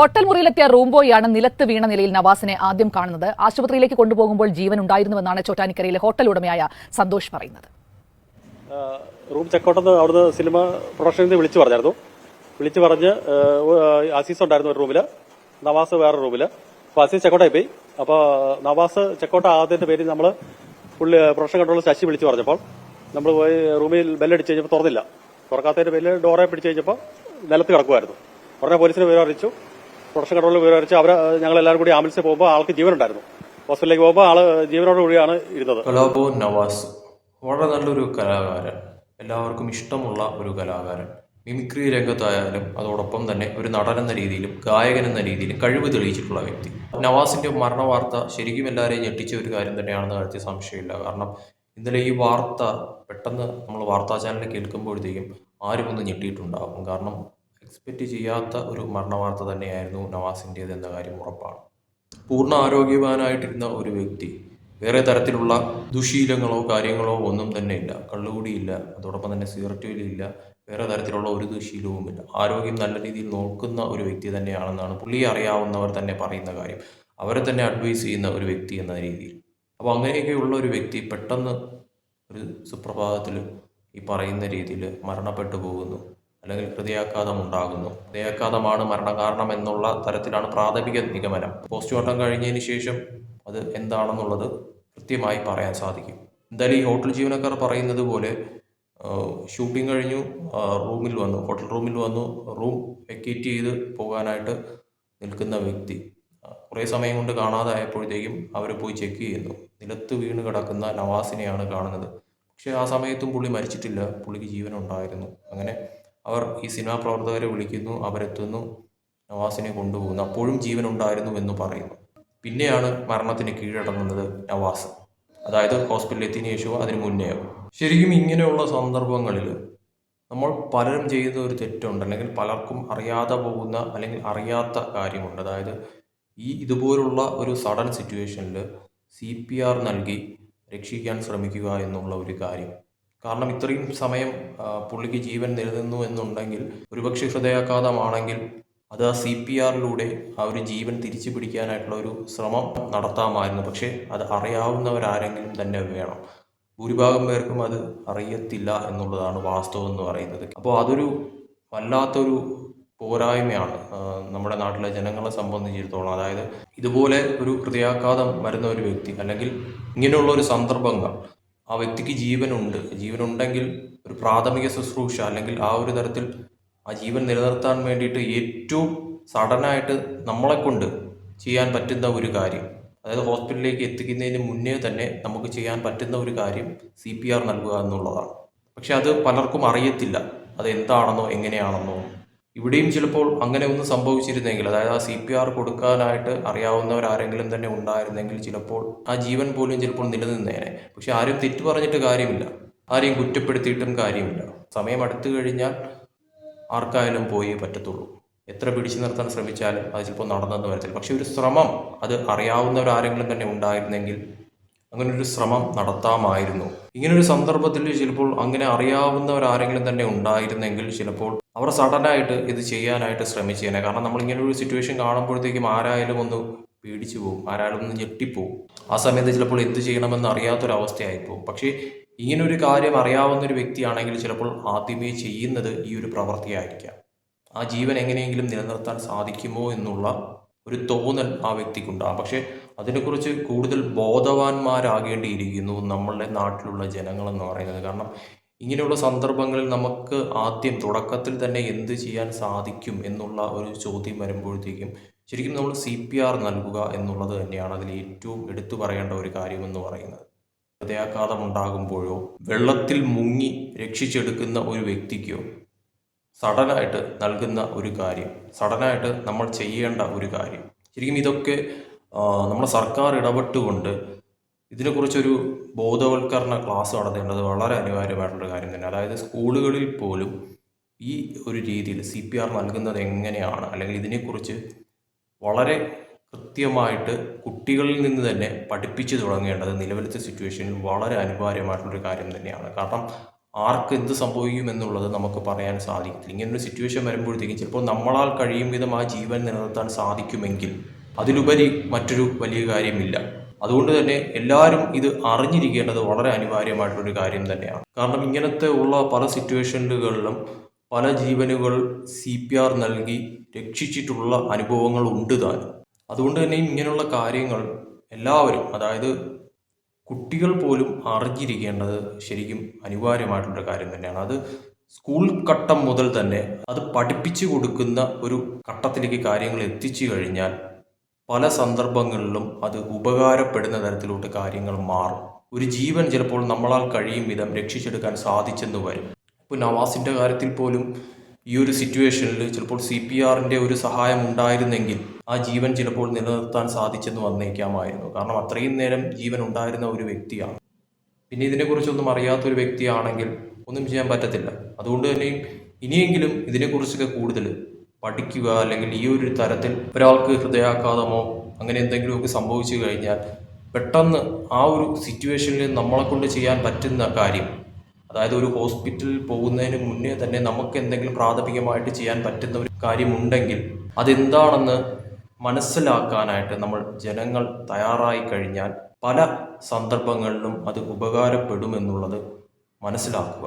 Hotel മുറിയിലെത്തിയ room ബോയാണ് നിലത്ത് വീണ നിലയിൽ നവാസിനെ ആദ്യം കാണുന്നത്. ആശുപത്രിയിലേക്ക് കൊണ്ടുപോകുമ്പോൾ ജീവൻ ഉണ്ടായിരുന്നുവെന്നാണ് ചോറ്റാനിക്കരയിലെ ഹോട്ടൽ ഉടമയായ സന്തോഷ് പറയുന്നത്. റൂം ചെക്കൗട്ടെന്ന് അവിടുന്ന് സിനിമ പ്രൊഡക്ഷനിൽ നിന്ന് വിളിച്ചു പറഞ്ഞായിരുന്നു. വിളിച്ചു പറഞ്ഞ് അസീസ് ഉണ്ടായിരുന്നു ഒരു റൂമിൽ നവാസ് വേറെ റൂമിൽ അപ്പോൾ അസീസ് ചെക്കൗട്ടായി പോയി. അപ്പോൾ നവാസ് ചെക്കോട്ട ആദ്യത്തെ പേര് നമ്മൾ പുള്ളി പ്രൊഡക്ഷൻ കൺട്രോൾ ശശി വിളിച്ചു പറഞ്ഞപ്പോൾ നമ്മൾ പോയി റൂമിൽ ബെല്ലടിച്ച് കഴിഞ്ഞപ്പോൾ തുറന്നില്ല. തുറക്കാത്തതിന്റെ പേരിൽ ഡോറെ പിടിച്ച് കഴിഞ്ഞപ്പോൾ നിലത്ത് കിടക്കുമായിരുന്നു ഉടനെ പോലീസിന് വിവരം അറിയിച്ചു. പ്രൊഡക്ഷൻ കൺട്രോളിൽ വിവരിച്ച് അവർ ഞങ്ങൾ എല്ലാവരും കൂടി ആംബുലൻസിൽ പോകുമ്പോൾ ആൾക്ക് ജീവനുണ്ടായിരുന്നു. ഹോസ്പിറ്റലിലേക്ക് പോകുമ്പോൾ ആൾ ജീവനോട് കൂടിയാണ് ഇരുന്നത്. കലാപോ നവാസ്. വളരെ നല്ലൊരു കലാകാരൻ. എല്ലാവർക്കും ഇഷ്ടമുള്ള ഒരു കലാകാരൻ. മിമിക്രി രംഗത്തായാലും അതോടൊപ്പം തന്നെ ഒരു നടൻ എന്ന രീതിയിലും ഗായകൻ എന്ന രീതിയിലും കഴിവ് തെളിയിച്ചിട്ടുള്ള വ്യക്തി. നവാസിന്റെ മരണ വാർത്ത ശരിക്കും എല്ലാവരെയും ഞെട്ടിച്ച ഒരു കാര്യം തന്നെയാണെന്ന് കാര്യത്തിൽ സംശയമില്ല. കാരണം ഇന്നലെ ഈ വാർത്ത പെട്ടെന്ന് നമ്മൾ വാർത്താ ചാനലിൽ കേൾക്കുമ്പോഴത്തേക്കും ആരും ഒന്ന് ഞെട്ടിയിട്ടുണ്ടാകും. കാരണം എക്സ്പെക്റ്റ് ചെയ്യാത്ത ഒരു മരണവാർത്ത തന്നെയായിരുന്നു നവാസിന്റേത് എന്ന കാര്യം ഉറപ്പാണ്. പൂർണ ആരോഗ്യവാനായിട്ടിരുന്ന ഒരു വ്യക്തി വേറെ തരത്തിലുള്ള ദുശീലങ്ങളോ കാര്യങ്ങളോ ഒന്നും തന്നെ ഇല്ല. കള്ളുകൂടിയില്ല അതോടൊപ്പം തന്നെ സിഗരറ്റ് വലിയില്ല വേറെ തരത്തിലുള്ള ഒരു ദുശീലവുമില്ല. ആരോഗ്യം നല്ല രീതിയിൽ നോക്കുന്ന ഒരു വ്യക്തി തന്നെയാണെന്നാണ് പുള്ളിയെ അറിയാവുന്നവർ തന്നെ പറയുന്ന കാര്യം. അവരെ തന്നെ അഡ്വൈസ് ചെയ്യുന്ന ഒരു വ്യക്തി എന്ന രീതിയിൽ. അപ്പോൾ അങ്ങനെയൊക്കെയുള്ള ഒരു വ്യക്തി പെട്ടെന്ന് ഒരു സുപ്രഭാതത്തിൽ ഈ പറയുന്ന രീതിയിൽ മരണപ്പെട്ടു പോകുന്നു. അല്ലെങ്കിൽ ഹൃദയാഘാതം ഉണ്ടാകുന്നു ഹൃദയാഘാതമാണ് മരണകാരണം എന്നുള്ള തരത്തിലാണ് പ്രാഥമിക നിഗമനം. പോസ്റ്റ്മോർട്ടം കഴിഞ്ഞതിന് ശേഷം അത് എന്താണെന്നുള്ളത് കൃത്യമായി പറയാൻ സാധിക്കും. എന്തായാലും ഈ ഹോട്ടൽ ജീവനക്കാർ പറയുന്നത് പോലെ ഷൂട്ടിംഗ് കഴിഞ്ഞു റൂമിൽ വന്നു. ഹോട്ടൽ റൂമിൽ വന്നു. റൂം വെക്കേറ്റ് ചെയ്ത് പോകാനായിട്ട് നിൽക്കുന്ന വ്യക്തി. കുറേ സമയം കൊണ്ട് കാണാതായപ്പോഴത്തേക്കും അവർ പോയി ചെക്ക് ചെയ്യുന്നു. നിലത്ത് വീണ് കിടക്കുന്ന നവാസിനെയാണ് കാണുന്നത്. പക്ഷേ ആ സമയത്തും പുള്ളി മരിച്ചിട്ടില്ല. പുള്ളിക്ക് ജീവനുണ്ടായിരുന്നു. അങ്ങനെ അവർ ഈ സിനിമാ പ്രവർത്തകരെ വിളിക്കുന്നു അവരെത്തുന്നു നവാസിനെ കൊണ്ടുപോകുന്നു. അപ്പോഴും ജീവൻ ഉണ്ടായിരുന്നു എന്ന് പറയുന്നു. പിന്നെയാണ് മരണത്തിന് കീഴടങ്ങുന്നത് നവാസ്. അതായത് ഹോസ്പിറ്റലിൽ എത്തിയതിനു ശേഷമോ അതിന് മുന്നെയോ? ശരിക്കും ഇങ്ങനെയുള്ള സന്ദർഭങ്ങളിൽ നമ്മൾ പലരും ചെയ്യുന്ന ഒരു തെറ്റുണ്ട്. അല്ലെങ്കിൽ പലർക്കും അറിയാതെ പോകുന്ന അല്ലെങ്കിൽ അറിയാത്ത കാര്യമുണ്ട്. അതായത് ഈ ഇതുപോലുള്ള ഒരു സഡൻ സിറ്റുവേഷനിൽ സി പി ആർ നൽകി രക്ഷിക്കാൻ ശ്രമിക്കുക എന്നുള്ള ഒരു കാര്യം. കാരണം ഇത്രയും സമയം പുള്ളിക്ക് ജീവൻ നിലനിന്നു എന്നുണ്ടെങ്കിൽ ഒരുപക്ഷെ ഹൃദയാഘാതമാണെങ്കിൽ അത് ആ സി പി ആറിലൂടെ ആ ഒരു ജീവൻ തിരിച്ചു പിടിക്കാനായിട്ടുള്ള ഒരു ശ്രമം നടത്താമായിരുന്നു. പക്ഷേ അത് അറിയാവുന്നവരാരെങ്കിലും തന്നെ വേണം. ഭൂരിഭാഗം പേർക്കും അത് അറിയത്തില്ല എന്നുള്ളതാണ് വാസ്തവം എന്ന് പറയുന്നത്. അപ്പോൾ അതൊരു വല്ലാത്തൊരു പോരായ്മയാണ് നമ്മുടെ നാട്ടിലെ ജനങ്ങളെ സംബന്ധിച്ചിടത്തോളം. അതായത് ഇതുപോലെ ഒരു ഹൃദയാഘാതം വരുന്ന ഒരു വ്യക്തി അല്ലെങ്കിൽ ഇങ്ങനെയുള്ള ഒരു സന്ദർഭങ്ങൾ ആ വ്യക്തിക്ക് ജീവനുണ്ട്. ജീവനുണ്ടെങ്കിൽ ഒരു പ്രാഥമിക ശുശ്രൂഷ അല്ലെങ്കിൽ ആ ഒരു തരത്തിൽ ആ ജീവൻ നിലനിർത്താൻ വേണ്ടിയിട്ട് ഏറ്റവും സഡനായിട്ട് നമ്മളെ കൊണ്ട് ചെയ്യാൻ പറ്റുന്ന ഒരു കാര്യം. അതായത് ഹോസ്പിറ്റലിലേക്ക് എത്തിക്കുന്നതിന് മുന്നേ തന്നെ നമുക്ക് ചെയ്യാൻ പറ്റുന്ന ഒരു കാര്യം സി പി ആർ നൽകുക എന്നുള്ളതാണ്. പക്ഷെ അത് പലർക്കും അറിയത്തില്ല. അത് എന്താണെന്നോ എങ്ങനെയാണെന്നോ. ഇവിടെയും ചിലപ്പോൾ അങ്ങനെ ഒന്ന് സംഭവിച്ചിരുന്നെങ്കിൽ അതായത് ആ സി പി ആർ കൊടുക്കാനായിട്ട് അറിയാവുന്നവരാരെങ്കിലും തന്നെ ഉണ്ടായിരുന്നെങ്കിൽ ചിലപ്പോൾ ആ ജീവൻ പോലും ചിലപ്പോൾ നിലനിന്നേനെ. പക്ഷെ ആരും തെറ്റു പറഞ്ഞിട്ട് കാര്യമില്ല. ആരെയും കുറ്റപ്പെടുത്തിയിട്ടും കാര്യമില്ല. സമയം അടുത്തു കഴിഞ്ഞാൽ ആർക്കായാലും പോയേ പറ്റത്തുള്ളൂ. എത്ര പിടിച്ചു നിർത്താൻ ശ്രമിച്ചാലും അത് ചിലപ്പോൾ നടന്നെന്ന് വരത്തില്ല. പക്ഷെ ഒരു ശ്രമം അത് അറിയാവുന്നവരാരെങ്കിലും തന്നെ ഉണ്ടായിരുന്നെങ്കിൽ അങ്ങനെ ഒരു ശ്രമം നടത്താമായിരുന്നു. ഇങ്ങനൊരു സന്ദർഭത്തിൽ ചിലപ്പോൾ അങ്ങനെ അറിയാവുന്നവരാരെങ്കിലും തന്നെ ഉണ്ടായിരുന്നെങ്കിൽ ചിലപ്പോൾ അവർ സഡനായിട്ട് ഇത് ചെയ്യാനായിട്ട് ശ്രമിച്ചേനെ കാരണം നമ്മളിങ്ങനെ ഒരു സിറ്റുവേഷൻ കാണുമ്പോഴത്തേക്കും ആരായാലും ഒന്ന് പേടിച്ചു പോകും ആരായാലും ഒന്ന് ഞെട്ടിപ്പോവും. ആ സമയത്ത് ചിലപ്പോൾ എന്ത് ചെയ്യണമെന്ന് അറിയാത്തൊരവസ്ഥയായിപ്പോവും. പക്ഷേ ഇങ്ങനൊരു കാര്യം അറിയാവുന്ന ഒരു വ്യക്തിയാണെങ്കിൽ ചിലപ്പോൾ ആദ്യമേ ചെയ്യുന്നത് ഈ ഒരു പ്രവൃത്തിയായിരിക്കാം. ആ ജീവൻ എങ്ങനെയെങ്കിലും നിലനിർത്താൻ സാധിക്കുമോ എന്നുള്ള ഒരു തോന്നൽ ആ വ്യക്തിക്കുണ്ടാകും പക്ഷേ അതിനെക്കുറിച്ച് കൂടുതൽ ബോധവാന്മാരാകേണ്ടിയിരിക്കുന്നു നമ്മളുടെ നാട്ടിലുള്ള ജനങ്ങളെന്ന് പറയുന്നത്. കാരണം ഇങ്ങനെയുള്ള സന്ദർഭങ്ങളിൽ നമുക്ക് ആദ്യം തുടക്കത്തിൽ തന്നെ എന്ത് ചെയ്യാൻ സാധിക്കും എന്നുള്ള ഒരു ചോദ്യം വരുമ്പോഴത്തേക്കും ശരിക്കും നമ്മൾ സി പി ആർ നൽകുക എന്നുള്ളത് തന്നെയാണ് അതിൽ ഏറ്റവും എടുത്തു പറയേണ്ട ഒരു കാര്യമെന്ന് പറയുന്നത്. ഹൃദയാഘാതം ഉണ്ടാകുമ്പോഴോ വെള്ളത്തിൽ മുങ്ങി രക്ഷിച്ചെടുക്കുന്ന ഒരു വ്യക്തിക്കോ സഡനായിട്ട് നൽകുന്ന ഒരു കാര്യം സഡനായിട്ട് നമ്മൾ ചെയ്യേണ്ട ഒരു കാര്യം. ശരിക്കും ഇതൊക്കെ നമ്മുടെ സർക്കാർ ഇടപെട്ടുകൊണ്ട് ഇതിനെക്കുറിച്ചൊരു ബോധവൽക്കരണ ക്ലാസ് നടത്തേണ്ടത് വളരെ അനിവാര്യമായിട്ടുള്ള കാര്യം തന്നെ. അതായത് സ്കൂളുകളിൽ പോലും ഈ ഒരു രീതിയിൽ സി പി ആർ നൽകുന്നത് എങ്ങനെയാണ്? അല്ലെങ്കിൽ ഇതിനെക്കുറിച്ച് വളരെ കൃത്യമായിട്ട് കുട്ടികളിൽ നിന്ന് തന്നെ പഠിപ്പിച്ചു തുടങ്ങേണ്ടത് നിലവിലത്തെ സിറ്റുവേഷനിൽ വളരെ അനിവാര്യമായിട്ടുള്ളൊരു കാര്യം തന്നെയാണ്. കാരണം ആർക്ക് എന്ത് സംഭവിക്കും എന്നുള്ളത് നമുക്ക് പറയാൻ സാധിക്കില്ല ഇങ്ങനൊരു സിറ്റുവേഷൻ വരുമ്പോഴത്തേക്കും ചിലപ്പോൾ നമ്മളാൽ കഴിയും വിധം ആ ജീവൻ നിലനിർത്താൻ സാധിക്കുമെങ്കിൽ അതിലുപരി മറ്റൊരു വലിയ കാര്യമില്ല. അതുകൊണ്ട് തന്നെ എല്ലാവരും ഇത് അറിഞ്ഞിരിക്കേണ്ടത് വളരെ അനിവാര്യമായിട്ടൊരു കാര്യം തന്നെയാണ്. കാരണം ഇങ്ങനത്തെ ഉള്ള പല സിറ്റുവേഷനുകളിലും പല ജീവനുകൾ സി പി ആർ നൽകി രക്ഷിച്ചിട്ടുള്ള അനുഭവങ്ങൾ ഉണ്ട് താനും. അതുകൊണ്ട് തന്നെ ഇങ്ങനെയുള്ള കാര്യങ്ങൾ എല്ലാവരും അതായത് കുട്ടികൾ പോലും അറിഞ്ഞിരിക്കേണ്ടത് ശരിക്കും അനിവാര്യമായിട്ടുള്ള കാര്യം തന്നെയാണ്. അത് സ്കൂൾ ഘട്ടം മുതൽ തന്നെ അത് പഠിപ്പിച്ചു കൊടുക്കുന്ന ഒരു ഘട്ടത്തിലേക്ക് കാര്യങ്ങൾ എത്തിച്ചു കഴിഞ്ഞാൽ പല സന്ദർഭങ്ങളിലും അത് ഉപകാരപ്പെടുന്ന തരത്തിലോട്ട് കാര്യങ്ങൾ മാറും. ഒരു ജീവൻ ചിലപ്പോൾ നമ്മളാൽ കഴിയും വിധം രക്ഷിച്ചെടുക്കാൻ സാധിച്ചെന്ന് വരും. ഇപ്പോൾ നവാസിന്റെ കാര്യത്തിൽ പോലും ഈ ഒരു സിറ്റുവേഷനിൽ ചിലപ്പോൾ സി പി ആറിന്റെ ഒരു സഹായം ഉണ്ടായിരുന്നെങ്കിൽ ആ ജീവൻ ചിലപ്പോൾ നിലനിർത്താൻ സാധിച്ചെന്ന് വന്നേക്കാമായിരുന്നു. കാരണം അത്രയും നേരം ജീവൻ ഉണ്ടായിരുന്ന ഒരു വ്യക്തിയാണ്. പിന്നെ ഇതിനെക്കുറിച്ചൊന്നും അറിയാത്തൊരു വ്യക്തിയാണെങ്കിൽ ഒന്നും ചെയ്യാൻ പറ്റത്തില്ല. അതുകൊണ്ട് തന്നെ ഇനിയെങ്കിലും ഇതിനെക്കുറിച്ചൊക്കെ കൂടുതൽ പഠിക്കുക അല്ലെങ്കിൽ ഈ ഒരു തരത്തിൽ ഒരാൾക്ക് ഹൃദയാഘാതമോ അങ്ങനെ എന്തെങ്കിലുമൊക്കെ സംഭവിച്ചു കഴിഞ്ഞാൽ പെട്ടെന്ന് ആ ഒരു സിറ്റുവേഷനിൽ നമ്മളെ കൊണ്ട് ചെയ്യാൻ പറ്റുന്ന കാര്യം അതായത് ഒരു ഹോസ്പിറ്റലിൽ പോകുന്നതിന് മുന്നേ തന്നെ നമുക്ക് എന്തെങ്കിലും പ്രാഥമികമായിട്ട് ചെയ്യാൻ പറ്റുന്ന ഒരു കാര്യമുണ്ടെങ്കിൽ അതെന്താണെന്ന് മനസ്സിലാക്കാനായിട്ട് നമ്മൾ ജനങ്ങൾ തയ്യാറായി കഴിഞ്ഞാൽ പല സന്ദർഭങ്ങളിലും അത് ഉപകാരപ്പെടുമെന്നുള്ളത് മനസ്സിലാക്കുക.